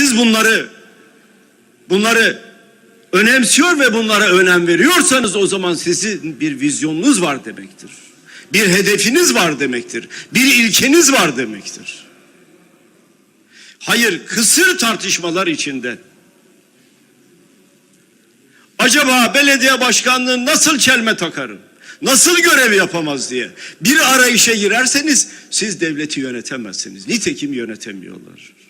siz bunları bunları önemsiyor ve bunlara önem veriyorsanız o zaman sizin bir vizyonunuz var demektir. Bir hedefiniz var demektir. Bir ilkeniz var demektir. Hayır, kısır tartışmalar içinde. Acaba belediye başkanlığı nasıl çelme takarım? Nasıl görev yapamaz diye. Bir arayışa girerseniz siz devleti yönetemezsiniz. Nitekim yönetemiyorlar.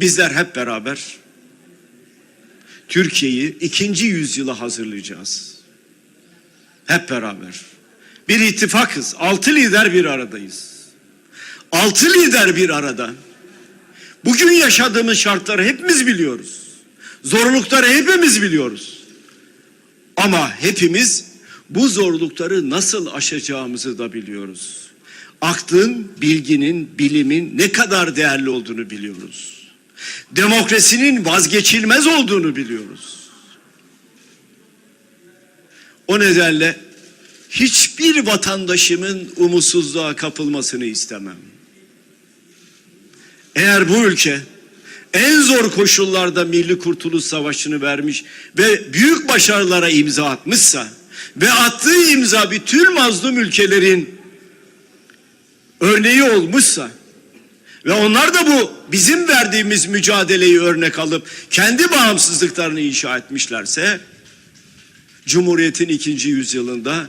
Bizler hep beraber Türkiye'yi ikinci yüzyıla hazırlayacağız. Hep beraber. Bir ittifakız. Altı lider bir aradayız. Altı lider bir arada. Bugün yaşadığımız şartları hepimiz biliyoruz. Zorlukları hepimiz biliyoruz. Ama hepimiz bu zorlukları nasıl aşacağımızı da biliyoruz. Aklın, bilginin, bilimin ne kadar değerli olduğunu biliyoruz. Demokrasinin vazgeçilmez olduğunu biliyoruz. O nedenle hiçbir vatandaşımın umutsuzluğa kapılmasını istemem. Eğer bu ülke en zor koşullarda Milli Kurtuluş Savaşı'nı vermiş ve büyük başarılara imza atmışsa ve attığı imza bütün mazlum ülkelerin örneği olmuşsa ve onlar da bu bizim verdiğimiz mücadeleyi örnek alıp kendi bağımsızlıklarını inşa etmişlerse Cumhuriyet'in ikinci yüzyılında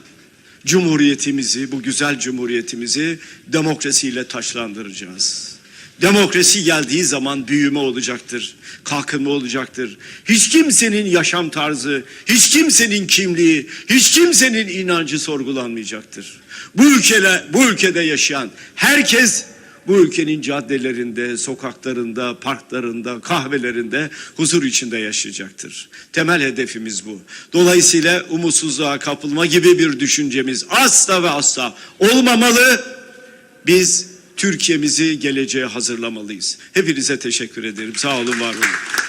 Cumhuriyetimizi, bu güzel Cumhuriyetimizi demokrasiyle taşlandıracağız. Demokrasi geldiği zaman büyüme olacaktır, kalkınma olacaktır. Hiç kimsenin yaşam tarzı, hiç kimsenin kimliği, hiç kimsenin inancı sorgulanmayacaktır. Bu ülkede, bu ülkede yaşayan herkes bu ülkenin caddelerinde, sokaklarında, parklarında, kahvelerinde huzur içinde yaşayacaktır. Temel hedefimiz bu. Dolayısıyla umutsuzluğa kapılma gibi bir düşüncemiz asla ve asla olmamalı. Biz Türkiye'mizi geleceğe hazırlamalıyız. Hepinize teşekkür ederim. Sağ olun, var olun.